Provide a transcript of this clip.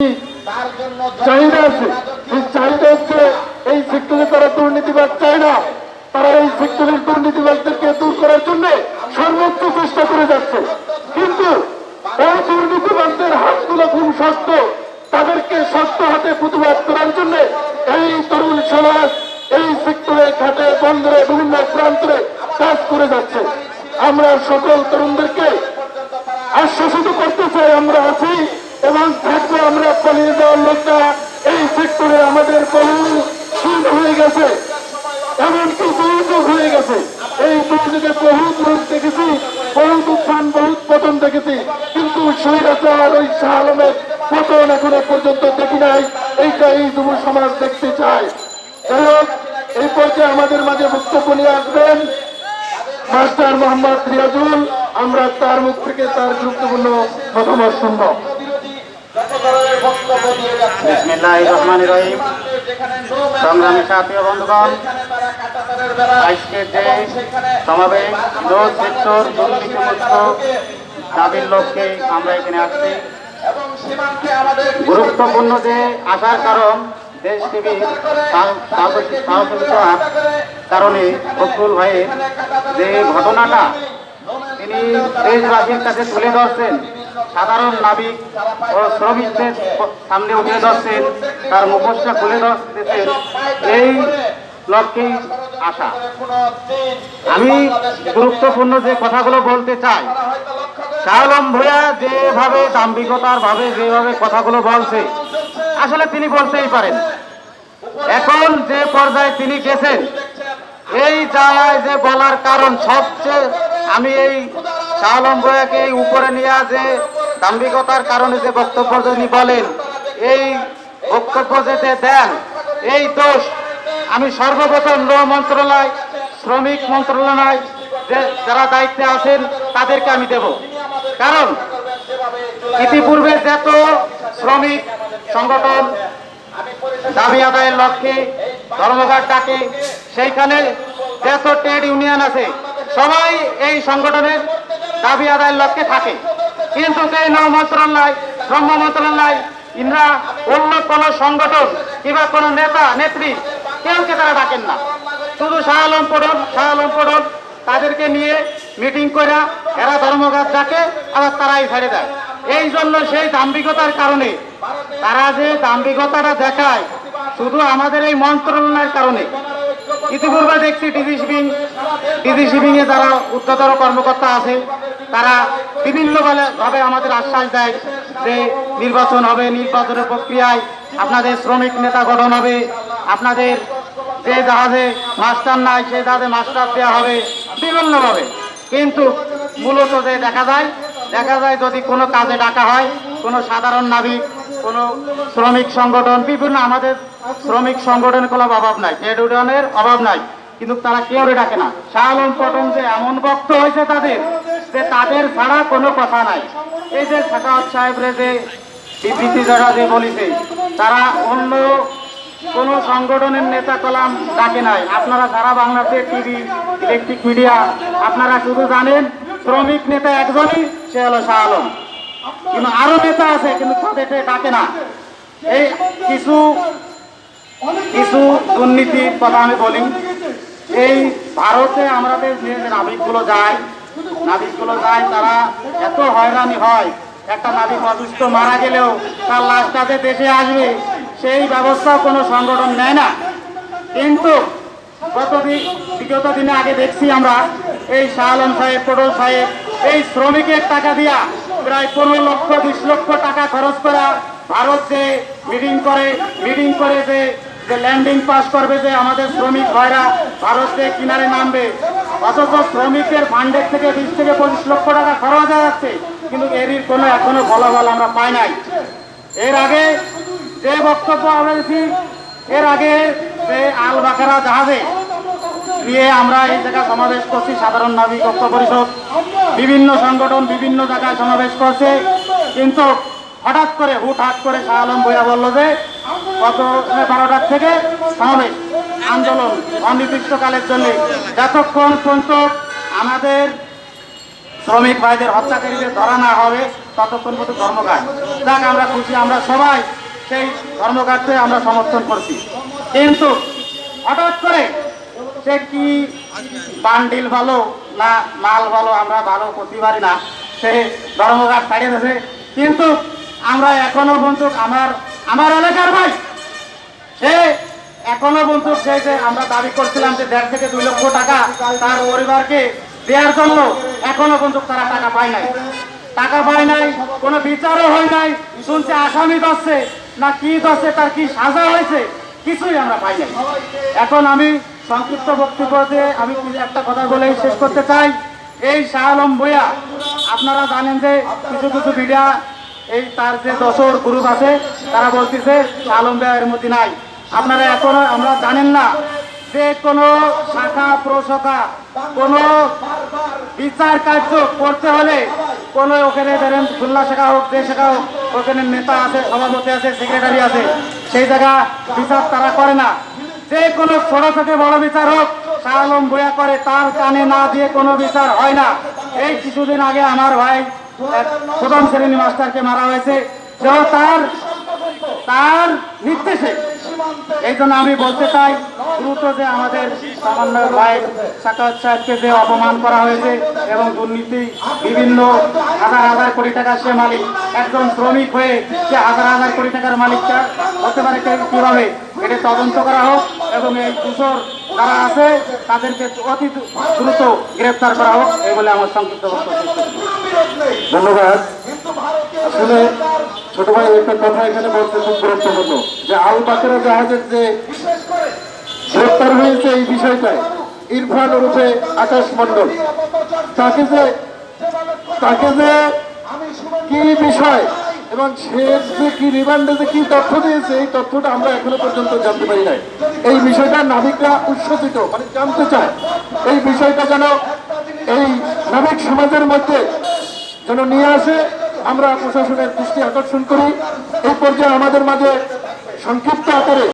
তার জন্য চাহিদা আছে। এই চাহিদা হচ্ছে এই সেক্টরে তারা দুর্নীতিবাদ চায় না তারা এই সেক্টরের দুর্নীতিবাদদেরকে দূর করার জন্য সর্বোচ্চ চেষ্টা করে যাচ্ছে। কিন্তু এই দুর্নীতিবাদদের হাতগুলো খুব শক্ত। তাদেরকে শক্ত হাতে প্রতিবাদ করার জন্য এই তরুণ সমাজ এই সেক্টরে ঘাটে বন্দরে বিভিন্ন প্রান্তরে কাজ করে যাচ্ছে। আমরা সকল তরুণদেরকে আশ্বাসিত করতে চাই আমরা আছি। এবং থাকব আমরা পালিয়ে যাওয়ার লোকটা এই সেক্টরে আমাদের বহু শূন্য হয়ে গেছে। এমনকি দুর্যোগ হয়ে গেছে। এই দুর্যোগে বহুত রোগ দেখেছি, বহুত উত্থান, বহুত পতন দেখেছি। কিন্তু স্বৈরাচার ওই শাহ আলমের পতন এখনও পর্যন্ত দেখি নাই। এইটা এই যুব সমাজ দেখতে চায়। যাই হোক, এই পর্যায়ে আমাদের মাঝে বক্তব্য নিয়ে আসবেন মাস্টার মোহাম্মদ রিয়াজুল। আমরা তার মুখ থেকে তার গুরুত্বপূর্ণ মতামত শুনব। বিসমিল্লাহ রহমান রহিম। সংগ্রামী সাথী বন্ধুগণ কাঁটাতারের যে সমাবেশ রোজ সেক্টর দুর্নীতিমুক্ত দাবির লক্ষ্যে আমরা এখানে আসছি। গুরুত্বপূর্ণ যে আসার কারণ দেশ টিভি কারণে ফখরুল ভাইয়ের যে ঘটনাটা তিনি দেশবাসীর কাছে তুলে ধরছেন সাধারণ নাবিক ও শ্রমিকদের সামনে উঠে ধরছেন তার মুখোশটা খুলে ধরতেছেন এই লক্ষ্যেই দিন আমি গুরুত্বপূর্ণ যে কথাগুলো বলতে চাই শাহলম যেভাবে দাম্ভিকতার ভাবে যেভাবে কথাগুলো বলছে, আসলে তিনি বলতেই পারেন। এখন যে পর্যায়ে তিনি গেছেন, এই জায়গায় যে বলার কারণ সবচেয়ে আমি এই শাহলম এই উপরে নিয়ে যে দাম্ভিকতার কারণে যে বক্তব্য যিনি বলেন, এই বক্তব্য যেতে দেন, এই দোষ আমি সর্বপ্রথম নৌ মন্ত্রণালয়, শ্রমিক মন্ত্রণালয় যারা দায়িত্বে আছেন, তাদেরকে আমি দেব। কারণ ইতিপূর্বে যত শ্রমিক সংগঠন দাবি আদায়ের লক্ষ্যে ধর্মঘাট ডাকে, সেইখানে যত ট্রেড ইউনিয়ন আছে, সবাই এই সংগঠনের দাবি আদায়ের লক্ষ্যে থাকে। কিন্তু সেই নৌ মন্ত্রণালয় শ্রম মন্ত্রণালয়, ইন্দ্রা, অন্য কোন সংগঠন কিংবা কোন নেতা, নেত্রী কেউকে তারা ডাকেন না। শুধু শাহ আলম পড়ন, শাহ আলম পড়ন, তাদেরকে নিয়ে মিটিং করে এরা ধর্মঘাট ডাকে, আবার তারাই ছেড়ে দেয়। এই জন্য সেই দাম্ভিকতার কারণে তারা যে দাম্ভিকতাটা দেখায়, শুধু আমাদের এই মন্ত্রণালয়ের কারণে। ইতিপূর্বে দেখছি ডিজি শিপিং ডিজি শিপিং এ যারা উচ্চতর কর্মকর্তা আছে, তারা বিভিন্ন বলে- ভাবে আমাদের আশ্বাস দেয় যে নির্বাচন হবে, নির্বাচনের প্রক্রিয়ায় আপনাদের শ্রমিক নেতা গঠন হবে, আপনাদের যে জাহাজে মাস্টার নাই, সেই জাহাজে মাস্টার দেওয়া হবে, বিভিন্নভাবে। কিন্তু মূলত যে দেখা যায় দেখা যায় যদি কোনো কাজে ডাকা হয়, কোনো সাধারণ নাবিক, কোনো শ্রমিক সংগঠন, বিভিন্ন আমাদের শ্রমিক সংগঠন কোনো অভাব নাই ট্রেড ইউনিয়নের অভাব নাই। কিন্তু তারা কেউ ডাকে না। শাহ আলম পটন যে এমন বক্ত হয়েছে তাদের, যে তাদের ছাড়া কোনো কথা নাই। এই যে সাকাওয়াত সাহেবরে যে বিবৃতি যারা যে বলিছে, তারা অন্য কোন সংগঠনের নেতা কলাম ডাকে নাই। আপনারা সারা বাংলাদেশের টিভি ইলেকট্রিক মিডিয়া আপনারা শুধু জানেন, শ্রমিক নেতা একজনই, সে হলো শাহ আলম। কিন্তু আরও নেতা আছে, কিন্তু তাদেরকে ডাকে না। এই কিছু কিছু দুর্নীতির কথা আমি বলি। এই ভারতে আমাদের যে নাবিকগুলো যায় নাবিকগুলো যায়, তারা এত হয়রানি হয়। একটা নাবিক অসুস্থ মারা গেলেও তার লাশটা যে দেশে আসবে, সেই ব্যবস্থা কোনো সংগঠন নেয় না। কিন্তু গত বিগত দিনে আগে দেখছি আমরা, এই শাহ আলম সাহেব, পটল সাহেব, এই শ্রমিকের টাকা দিয়া প্রায় পনেরো লক্ষ, বিশ লক্ষ টাকা খরচ করা ভারত যে মিটিং করে মিটিং করে যে যে ল্যান্ডিং পাস করবে যে আমাদের শ্রমিক ভাইরা ভারতে কিনারে নামবে। অথচ শ্রমিকের ফান্ডের থেকে বিশ থেকে পঁচিশ লক্ষ টাকা খরচ হয়ে যাচ্ছে, কিন্তু এরই কোনো এখনও ফলাফল আমরা পাই নাই। এর আগে যে বক্তব্য আমরা দিয়েছি, এর আগে যে আল বাকারা জাহাজে নিয়ে আমরা এই জায়গায় সমাবেশ করছি, সাধারণ নাবিক ঐক্য পরিষদ। বিভিন্ন সংগঠন বিভিন্ন জায়গায় সমাবেশ করছে, কিন্তু হঠাৎ করে হুটহাট করে শাহ আলম বইয়া বলল যে গত বারোটার থেকে সমাবেশ আন্দোলন অনির্দিষ্টকালের জন্য যতক্ষণ পর্যন্ত আমাদের শ্রমিক ভাইদের হত্যাকারীদের ধরা না হবে, ততক্ষণ পর্যন্ত ধর্মঘাট। যাক, আমরা খুশি, আমরা সবাই সেই ধর্মঘাটকে আমরা সমর্থন করছি। কিন্তু হঠাৎ করে সে কি বান্ডিল ভালো না মাল ভালো আমরা ভালো করতে পারি না, সে ধর্মঘাট ছাড়িয়ে দিয়েছে। কিন্তু আমরা এখনও পর্যন্ত আমার আমার এলাকার ভাই। সে এখনও পর্যন্ত সেই যে আমরা দাবি করছিলাম যে দেড় থেকে দুই লক্ষ টাকা তার পরিবারকে দেওয়ার জন্য এখনও পর্যন্ত তারা টাকা পায় নাই। টাকা পায় নাই, কোনো বিচারও হয় নাই, শুনছে আসামি দশে না কি দশে তার কি সাজা হয়েছে, কিছুই আমরা পাই নাই। এখন আমি সংক্ষিপ্ত বক্তব্য দিয়ে আমি একটা কথা বলেই শেষ করতে চাই। এই শাহ আলম বইয়া আপনারা জানেন যে কিছু কিছু মিডিয়া এই তার যে দশর গ্রুপ আছে, তারা বলতেছে, আলম এর মধ্যে নাই। আপনারা এখনও, আমরা জানেন না যে কোনো শাখা, প্রশাখা, কোনো বিচার কার্য করতে হলে কোনো ওখানে ধরেন খুলনা শাখা হোক, যে শাখা হোক, ওখানে নেতা আছে, সভাপতি আছে সেক্রেটারি আছে, সেই জায়গা বিচার তারা করে না। যে কোনো ছোট থেকে বড় বিচার হোক শাহ আলম বইয়া করে, তার কানে না দিয়ে কোনো বিচার হয় না। এই কিছুদিন আগে আমার ভাই প্রথম শ্রেণি মাস্টারকে মারা হয়েছে। তার তার নির্দেশে এই জন্য আমি বলতে চাই, দ্রুত যে আমাদের সামান্য ভাই সাকাত সাহেবকে যে অপমান করা হয়েছে এবং দুর্নীতি, বিভিন্ন হাজার হাজার কোটি টাকার সে মালিক, একজন শ্রমিক হয়ে সে হাজার হাজার কোটি টাকার মালিকটা হতে পারে কীভাবে, এটা তদন্ত করা হোক এবং এই দুশোর যারা আছে তাদেরকে অতি দ্রুত গ্রেফতার করা হোক এই বলে আমার সংক্ষিপ্ত বক্তব্য ধন্যবাদ। আসলে ছোট ভাই একটা কথা এখানে বলতে খুব গুরুত্বপূর্ণ যে আল বাকেরা জাহাজের যে গ্রেপ্তার হয়েছে এই বিষয়টায় ইরফান ওরফে আকাশ মন্ডল তাকে যে তাকে যে কি বিষয় এবং সে যে কি রিমান্ডে যে কি তথ্য দিয়েছে, এই তথ্যটা আমরা এখনও পর্যন্ত জানতে পারি নাই। এই বিষয়টা নাবিকরা উচ্ছ্বসিত মানে জানতে চায়। এই বিষয়টা যেন এই নাবিক সমাজের মধ্যে যেন নিয়ে আসে, আমরা প্রশাসনের দৃষ্টি আকর্ষণ করি। এই পর্যায়ে আমাদের মাঝে সংক্ষিপ্ত আকারে